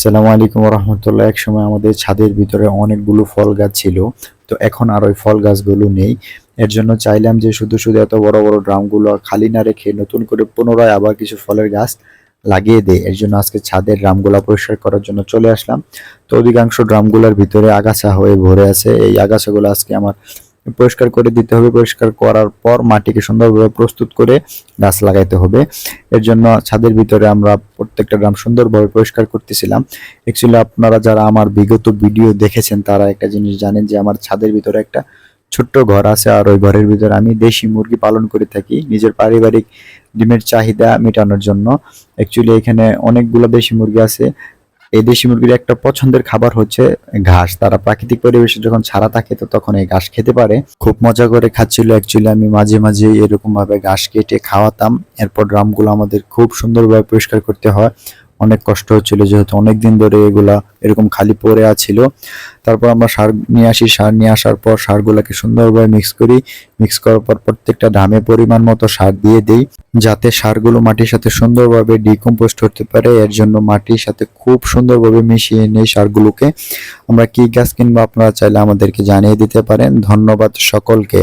আসসালামু আলাইকুম রহমতুল্লাহ এক সময় আমাদের ছাদের ভিতরে অনেকগুলো ফল গাছ ছিল, তো এখন আর ওই ফল গাছগুলো নেই। এর জন্য চাইলাম যে শুধু শুধু এত বড় বড় ড্রামগুলো খালি না রেখে নতুন করে পুনরায় আবার কিছু ফলের গাছ লাগিয়ে দেয় এর জন্য আজকে ছাদের ড্রামগুলো পরিষ্কার করার জন্য চলে আসলাম। তো অধিকাংশ ড্রামগুলোর ভিতরে আগাছা হয়ে ভরে আছে। এই আগাছাগুলো আজকে আমার পরিষ্কার করে দিতে হবে। পরিষ্কার করার পর মাটিকে সুন্দরভাবে প্রস্তুত করে গাছ লাগাইতে হবে। এর জন্য ছাদের ভিতরে আমরা প্রত্যেকটা গ্রাম সুন্দরভাবে পরিষ্কার করতেছিলাম। অ্যাকচুয়ালি আপনারা যারা আমার বিগত ভিডিও দেখেছেন, তারা একটা জিনিস জানেন যে আমার ছাদের ভিতরে একটা ছোট্ট ঘর আছে আর ওই ঘরের ভিতরে আমি দেশি মুরগি পালন করে থাকি। নিজের পারিবারিক ডিমের চাহিদা মেটানোর জন্য। অ্যাকচুয়ালি এখানে অনেকগুলো দেশি মুরগি আছে। এই দেশি মুরগির একটা পছন্দের খাবার হচ্ছে ঘাস। তারা প্রাকৃতিক পরিবেশে যখন ছাড়া থাকে, তো তখন এই ঘাস খেতে পারে। খুব মজা করে খাচ্ছিল অ্যাকচুয়ালি আমি মাঝে মাঝে এরকম ভাবে ঘাস কেটে খাওয়াতাম। এরপর ড্রামগুলো আমাদের খুব সুন্দরভাবে পরিষ্কার করতে হয়। অনেক কষ্ট হচ্ছিল যেহেতু অনেক দিন ধরে এগুলা এরকম খালি পড়ে আছিল। তারপর আমরা সার নিয়ে আসি, সার নিয়ে আসার পর সারগুলোকে সুন্দরভাবে মিক্স করি। মিক্স করার পর প্রত্যেকটা ধামে পরিমাণ মতো সার দিয়ে দেই, যাতে সারগুলো মাটির সাথে সুন্দরভাবে ডিকম্পোস্ট হতে পারে। এর জন্য মাটির সাথে খুব সুন্দরভাবে মিশিয়ে নেই সারগুলোকে। আমরা কি গাছ কিনবো আপনারা চাইলে আমাদেরকে জানিয়ে দিতে পারেন। ধন্যবাদ সকলকে।